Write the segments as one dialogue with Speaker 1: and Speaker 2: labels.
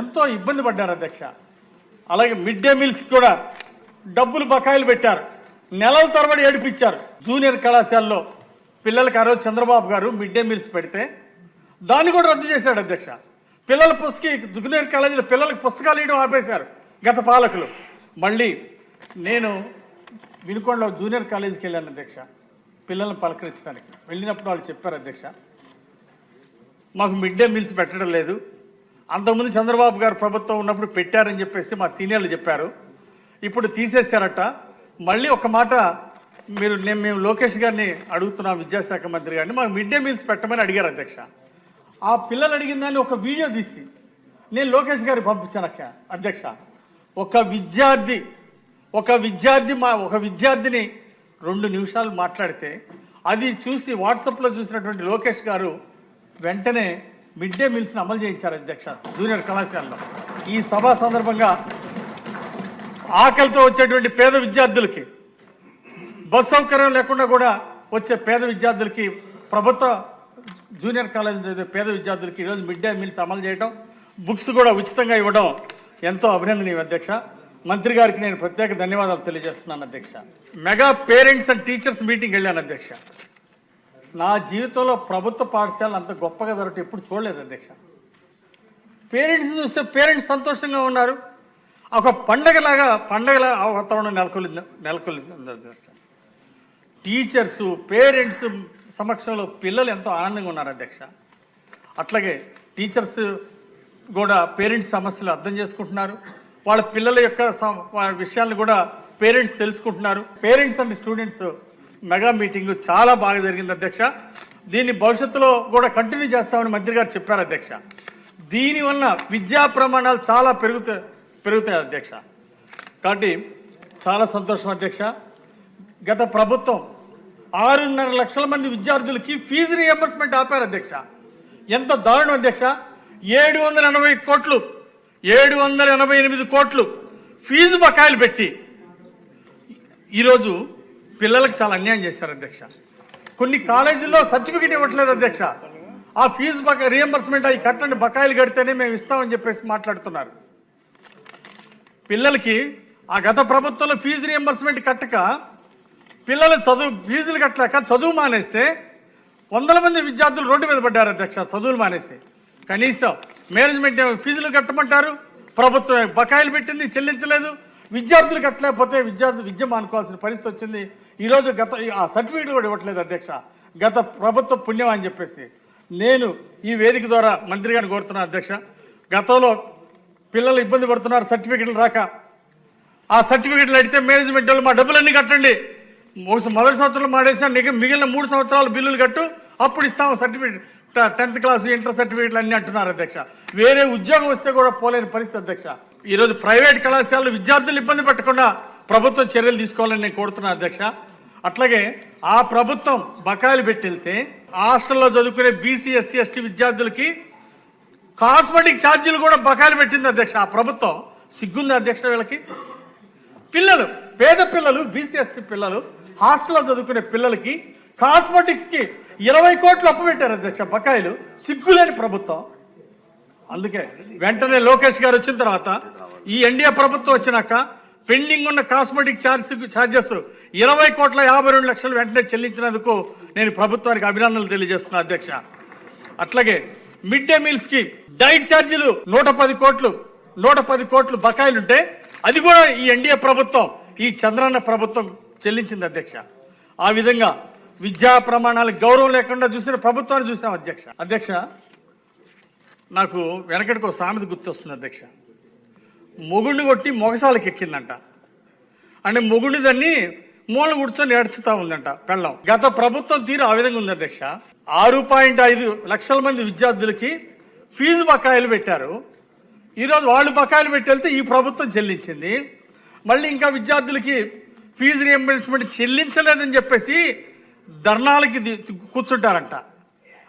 Speaker 1: ఎంతో ఇబ్బంది పడ్డారు అధ్యక్ష. అలాగే మిడ్ డే మీల్స్ కూడా డబ్బులు బకాయిలు పెట్టారు. నెలల తరబడి ఏడిపించారు జూనియర్ కళాశాలలో. పిల్లలకి ఆ రోజు చంద్రబాబు గారు మిడ్ డే మీల్స్ పెడితే దాన్ని కూడా రద్దు చేశాడు అధ్యక్ష. పిల్లల పుస్తకి జూనియర్ కాలేజీలో పిల్లలకు పుస్తకాలు ఇవ్వడం ఆపేశారు గత పాలకులు. మళ్ళీ నేను వినుకొండలో జూనియర్ కాలేజీకి వెళ్ళాను అధ్యక్ష పిల్లల్ని పలకరించడానికి. వెళ్ళినప్పుడు వాళ్ళు చెప్పారు అధ్యక్ష మాకు మిడ్ డే మీల్స్ పెట్టడం లేదు. అంతకుముందు చంద్రబాబు గారు ప్రభుత్వం ఉన్నప్పుడు పెట్టారని చెప్పేసి మా సీనియర్లు చెప్పారు. ఇప్పుడు తీసేశారట. మళ్ళీ ఒక మాట మీరు నేను మేము లోకేష్ గారిని అడుగుతున్నాం విద్యాశాఖ మంత్రి గారిని. మాకు మిడ్ డే మీల్స్ పెట్టమని అడిగారు అధ్యక్ష. ఆ పిల్లలు అడిగిన దాన్ని ఒక వీడియో తీసి నేను లోకేష్ గారికి పంపించాను అక్క అధ్యక్ష. ఒక విద్యార్థి ఒక విద్యార్థి మా ఒక విద్యార్థిని రెండు నిమిషాలు మాట్లాడితే అది చూసి వాట్సాప్లో చూసినటువంటి లోకేష్ గారు వెంటనే మిడ్ డే మీల్స్ని అమలు చేయించారు అధ్యక్ష జూనియర్ కళాశాలలో. ఈ సభ సందర్భంగా ఆకలితో వచ్చేటువంటి పేద విద్యార్థులకి బస్ సౌకర్యం లేకుండా కూడా వచ్చే పేద విద్యార్థులకి ప్రభుత్వ జూనియర్ కాలేజ్ పేద విద్యార్థులకి ఈరోజు మిడ్ డే మీల్స్ అమలు చేయడం బుక్స్ కూడా ఉచితంగా ఇవ్వడం ఎంతో అభినందనీయం అధ్యక్ష. మంత్రి గారికి నేను ప్రత్యేక ధన్యవాదాలు తెలియజేస్తున్నాను అధ్యక్ష. Mega parents and teachers meeting వెళ్ళాను అధ్యక్ష. నా జీవితంలో ప్రభుత్వ పాఠశాలలు అంత గొప్పగా జరగటం ఎప్పుడు చూడలేదు అధ్యక్ష. పేరెంట్స్ చూస్తే పేరెంట్స్ సంతోషంగా ఉన్నారు. ఒక పండగలాగా పండగల వాతావరణం నెలకొలి నెలకొలి టీచర్స్ పేరెంట్స్ సమక్షంలో పిల్లలు ఎంతో ఆనందంగా ఉన్నారు అధ్యక్ష. అట్లాగే టీచర్స్ కూడా పేరెంట్స్ సమస్యలు అర్థం చేసుకుంటున్నారు. వాళ్ళ పిల్లల యొక్క విషయాలను కూడా పేరెంట్స్ తెలుసుకుంటున్నారు. Parents and students mega meeting చాలా బాగా జరిగింది అధ్యక్ష. దీన్ని భవిష్యత్తులో కూడా కంటిన్యూ చేస్తామని మంత్రి గారు చెప్పారు అధ్యక్ష. దీనివల్ల విద్యా ప్రమాణాలు చాలా పెరుగుతాయి పెరుగుతాయి అధ్యక్ష. కాబట్టి చాలా సంతోషం అధ్యక్ష. గత ప్రభుత్వం ఆరున్నర లక్షల మంది విద్యార్థులకి ఫీజు రియంబర్స్మెంట్ ఆపారు అధ్యక్ష. ఎంత దారుణం అధ్యక్ష. ఏడు వందల ఎనభై కోట్లు ఏడు వందల ఎనభై ఎనిమిది కోట్లు ఫీజు బకాయిలు పెట్టి ఈరోజు పిల్లలకు చాలా అన్యాయం చేశారు అధ్యక్ష. కొన్ని కాలేజీల్లో సర్టిఫికేట్ ఇవ్వట్లేదు అధ్యక్ష. ఆ ఫీజు బక రియంబర్స్మెంట్ అవి కట్టండి బకాయిలు కడితేనే మేము ఇస్తామని చెప్పేసి మాట్లాడుతున్నారు. పిల్లలకి ఆ గత ప్రభుత్వంలో ఫీజు రియంబర్స్మెంట్ కట్టక పిల్లలు చదువు ఫీజులు కట్టలేక చదువు మానేస్తే వందల మంది విద్యార్థులు రోడ్డు మీద పడ్డారు అధ్యక్ష చదువులు మానేసి. కనీసం మేనేజ్మెంట్ ఫీజులు కట్టమంటారు ప్రభుత్వం బకాయిలు పెట్టింది చెల్లించలేదు విద్యార్థులు కట్టలేకపోతే విద్యార్థులు విద్య మానుకోవాల్సిన పరిస్థితి వచ్చింది. ఈరోజు గత ఆ సర్టిఫికేట్ కూడా ఇవ్వట్లేదు అధ్యక్ష. గత ప్రభుత్వ పుణ్యం అని చెప్పేసి. నేను ఈ వేదిక ద్వారా మంత్రి గారిని కోరుతున్నా అధ్యక్ష. గతంలో పిల్లలు ఇబ్బంది పడుతున్నారు సర్టిఫికెట్లు రాక. ఆ సర్టిఫికెట్లు అడిగితే మేనేజ్మెంట్ వాళ్ళు మా డబ్బులన్నీ కట్టండి. మొదటి సంవత్సరంలో మాడేసినా నీకు మిగిలిన మూడు సంవత్సరాలు బిల్లులు కట్టు అప్పుడు ఇస్తాము సర్టిఫికేట్. టెన్త్ క్లాస్ ఇంటర్ సర్టిఫికేట్లు అన్నీ అంటున్నారు అధ్యక్ష. వేరే ఉద్యోగం వస్తే కూడా పోలేని పరిస్థితి అధ్యక్ష. ఈరోజు ప్రైవేట్ కళాశాలలు విద్యార్థులు ఇబ్బంది పెట్టకుండా ప్రభుత్వం చర్యలు తీసుకోవాలని నేను కోరుతున్నా అధ్యక్ష. అట్లాగే ఆ ప్రభుత్వం బకాయిలు పెట్టితే హాస్టల్లో చదువుకునే బీసీ ఎస్సీ ఎస్టీ విద్యార్థులకి కాస్మెటిక్ ఛార్జీలు కూడా బకాయిలు పెట్టింది అధ్యక్ష. ఆ ప్రభుత్వం సిగ్గుంది అధ్యక్ష వీళ్ళకి? పిల్లలు పేద పిల్లలు బీసీఎస్సీ పిల్లలు హాస్టల్లో చదువుకునే పిల్లలకి కాస్మెటిక్స్కి ఇరవై కోట్లు అప్పు పెట్టారు అధ్యక్ష బకాయిలు. సిగ్గులేని ప్రభుత్వం. అందుకే వెంటనే లోకేష్ గారు వచ్చిన తర్వాత ఈ ఎన్డీఏ ప్రభుత్వం వచ్చినాక పెండింగ్ ఉన్న కాస్మెటిక్ ఛార్జ్ ఛార్జెస్ ఇరవై కోట్ల యాభై రెండు లక్షలు వెంటనే చెల్లించినందుకు నేను ప్రభుత్వానికి అభినందనలు తెలియజేస్తున్నా అధ్యక్ష. అట్లాగే మిడ్ డే మీల్స్కి డైట్ ఛార్జీలు నూట పది కోట్లు నూట పది కోట్లు బకాయిలుంటే అది కూడా ఈ ఎన్డీఏ ప్రభుత్వం ఈ చంద్రన్న ప్రభుత్వం చెల్లించింది అధ్యక్ష. ఆ విధంగా విద్యా ప్రమాణాలకు గౌరవం లేకుండా చూసిన ప్రభుత్వాన్ని చూసాం అధ్యక్ష. అధ్యక్ష నాకు వెనకటికి ఒక సామెత గుర్తొస్తుంది అధ్యక్ష. మొగుడిని కొట్టి మొగసాలకి ఎక్కిందంట. అంటే మొగుడిని దాన్ని మూల కూర్చొని ఏడ్చుతా ఉందంట పెళ్ళం. గత ప్రభుత్వం తీరు ఆ విధంగా ఉంది అధ్యక్ష. ఆరు పాయింట్ ఐదు లక్షల మంది విద్యార్థులకి ఫీజు బకాయిలు పెట్టారు. ఈరోజు వాళ్ళు బకాయిలు పెట్టెళ్తే ఈ ప్రభుత్వం చెల్లించింది. మళ్ళీ ఇంకా విద్యార్థులకి ఫీజు రియంబర్స్మెంట్ చెల్లించలేదని చెప్పేసి ధర్నాలకి కూర్చుంటారంట.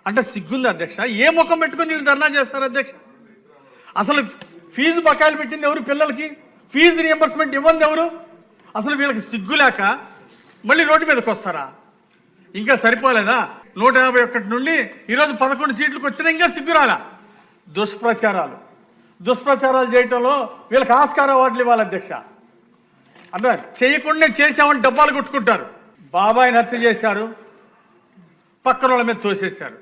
Speaker 1: అంటే సిగ్గుంది అధ్యక్ష. ఏ ముఖం పెట్టుకొని వీళ్ళు ధర్నా చేస్తారు అధ్యక్ష? అసలు ఫీజు బకాయిలు పెట్టింది ఎవరు పిల్లలకి? ఫీజు రియంబర్స్మెంట్ ఇవ్వండి ఎవరు? అసలు వీళ్ళకి సిగ్గు లేక మళ్ళీ రోడ్డు మీదకి వస్తారా? ఇంకా సరిపోలేదా? నూట యాభై ఒకటి నుండి ఈరోజు పదకొండు సీట్లకు వచ్చినా ఇంకా సిగ్గురాలా దుష్ప్రచారాలు. దుష్ప్రచారాలు చేయటంలో వీళ్ళకి ఆస్కార అవార్డులు ఇవ్వాలి అధ్యక్ష. అంటే చేయకుండా చేసామని డబ్బాలు కొట్టుకుంటారు. బాబాయిని హత్య చేశారు. పక్కన వాళ్ళ మీద తోసేశారు.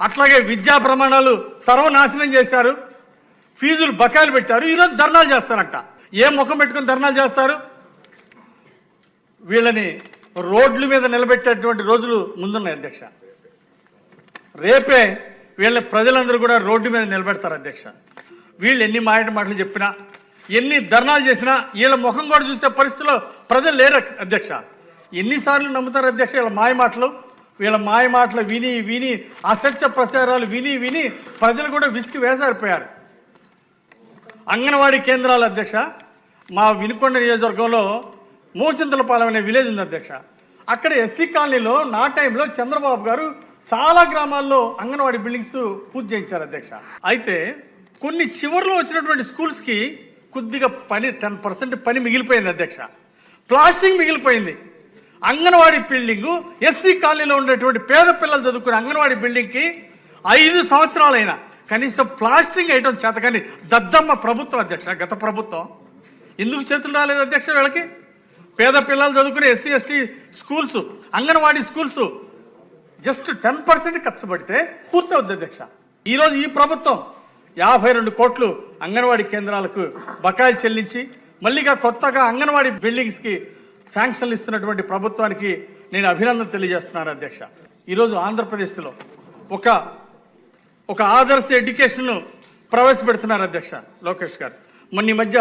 Speaker 1: అట్లాగే విద్యా ప్రమాణాలు సర్వనాశనం చేశారు. ఫీజులు బకాయిలు పెట్టారు ఈరోజు ధర్నాలు చేస్తారంట. ఏ ముఖం పెట్టుకుని ధర్నాలు చేస్తారు? వీళ్ళని రోడ్ల మీద నిలబెట్టేటువంటి రోజులు ముందున్నాయి అధ్యక్ష. రేపే వీళ్ళ ప్రజలందరూ కూడా రోడ్డు మీద నిలబెడతారు అధ్యక్ష. వీళ్ళు ఎన్ని మాయట మాటలు చెప్పినా ఎన్ని ధర్నాలు చేసినా వీళ్ళ ముఖం కూడా చూసే పరిస్థితిలో ప్రజలు లేరు అధ్యక్ష. ఎన్నిసార్లు నమ్ముతారు అధ్యక్ష వీళ్ళ మాయ మాటలు? వీళ్ళ మాయ మాటలు విని విని అసత్య ప్రచారాలు విని విని ప్రజలు కూడా విసిగి వేసారిపోయారు. అంగన్వాడీ కేంద్రాల అధ్యక్ష మా వినుకొండ నియోజకవర్గంలో మూచింతలపాలెం అనే విలేజ్ ఉంది అధ్యక్ష. అక్కడ ఎస్సీ కాలనీలో నా టైంలో చంద్రబాబు గారు చాలా గ్రామాల్లో అంగన్వాడీ బిల్డింగ్స్ పూజ చేయించారు అధ్యక్ష. అయితే కొన్ని చివరిలో వచ్చినటువంటి స్కూల్స్కి కొద్దిగా పని టెన్ పర్సెంట్ పని మిగిలిపోయింది అధ్యక్ష. ప్లాస్టింగ్ మిగిలిపోయింది. అంగన్వాడీ బిల్డింగు ఎస్సీ కాలనీలో ఉండేటువంటి పేద పిల్లలు చదువుకునే అంగన్వాడీ బిల్డింగ్కి ఐదు సంవత్సరాలైనా కనీసం ప్లాస్టింగ్ వేయటం చేత కానీ దద్దమ్మ ప్రభుత్వం అధ్యక్ష గత ప్రభుత్వం. ఎందుకు చేతులు రాలేదు అధ్యక్ష వీళ్ళకి? పేద పిల్లలు చదువుకునే SC ST schools anganwadi schools just ten percent ఖర్చు పడితే పూర్తవుద్ది అధ్యక్ష. ఈరోజు ఈ ప్రభుత్వం యాభై రెండు కోట్లు అంగన్వాడీ కేంద్రాలకు బకాయిలు చెల్లించి మళ్ళీగా కొత్తగా అంగన్వాడీ బిల్డింగ్స్కి శాంక్షన్లు ఇస్తున్నటువంటి ప్రభుత్వానికి నేను అభినందన తెలియజేస్తున్నాను అధ్యక్ష. ఈరోజు ఆంధ్రప్రదేశ్లో ఒక ఒక ఆదర్శ ఎడ్యుకేషన్ ప్రవేశపెడుతున్నారు అధ్యక్ష లోకేష్ గారు. మొన్న ఈ మధ్య